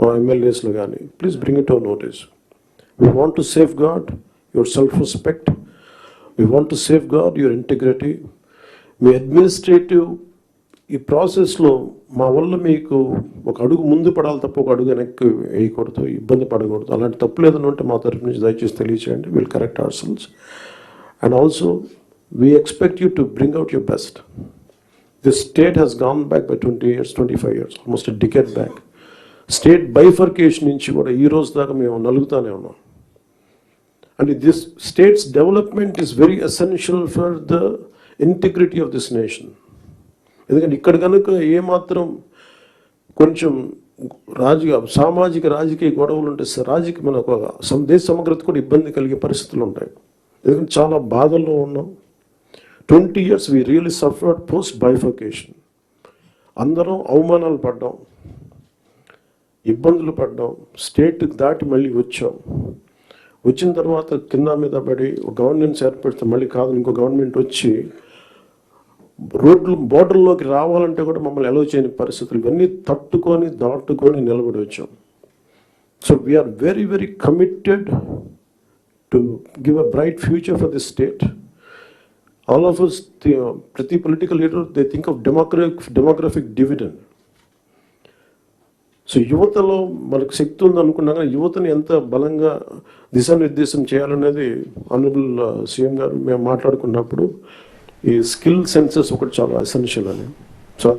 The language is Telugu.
మా ఎమ్మెల్యేస్లో కానీ please bring it our notice we want to safeguard your self respect we want to safeguard your integrity me administrative ఈ ప్రాసెస్లో మా వల్ల మీకు ఒక అడుగు ముందు పడాలి తప్ప ఒక అడుగు వెనక్కి వేయకూడదు ఇబ్బంది పడకూడదు. అలాంటి తప్పు లేదని ఉంటే మా తరఫు నుంచి దయచేసి తెలియచేయండి. Will correct our cells and also we expect you to bring out your best this state has gone back by twenty years twenty five years almost decade back state bifurcation నుంచి కూడా ఈ రోజు దాకా మేము నలుగుతానే ఉన్నాం. And this state's development is very essential for the integrity of this nation. ఎందుకంటే ఇక్కడ కనుక ఏమాత్రం కొంచెం రాజకీయ సామాజిక రాజకీయ గొడవలు ఉంటే రాజకీయ మన ఒక దేశ సమగ్రత కూడా ఇబ్బంది కలిగే పరిస్థితులు ఉంటాయి. ఎందుకంటే చాలా బాధల్లో ఉన్నాం. Twenty years we really suffered post bifurcation అందరం అవమానాలు పడ్డాం. ఇబ్బందులు పడ్డాం. స్టేట్ దాటి మళ్ళీ వచ్చాం. వచ్చిన తర్వాత కింద మీద పడి ఒక గవర్నెన్స్ ఏర్పడితే మళ్ళీ కాదు ఇంకో గవర్నమెంట్ వచ్చి రోడ్లు బోర్డర్లోకి రావాలంటే కూడా మమ్మల్ని ఎలో చేయని పరిస్థితులు. ఇవన్నీ తట్టుకొని దాటుకొని నిలబడి వచ్చాం. So we are very very committed to give a bright future for this state all of ప్రతి political leader they think of demographic demographic dividend so యువతలో మనకు శక్తి ఉంది అనుకున్నా కానీ యువతని ఎంత బలంగా దిశానిర్దేశం చేయాలనేది ఆనరబుల్ సీఎం uh, గారు మేము మాట్లాడుకున్నప్పుడు ఈ స్కిల్ సెన్సెస్ ఒకటి చాలా ఎసెన్షియల్ అని. సో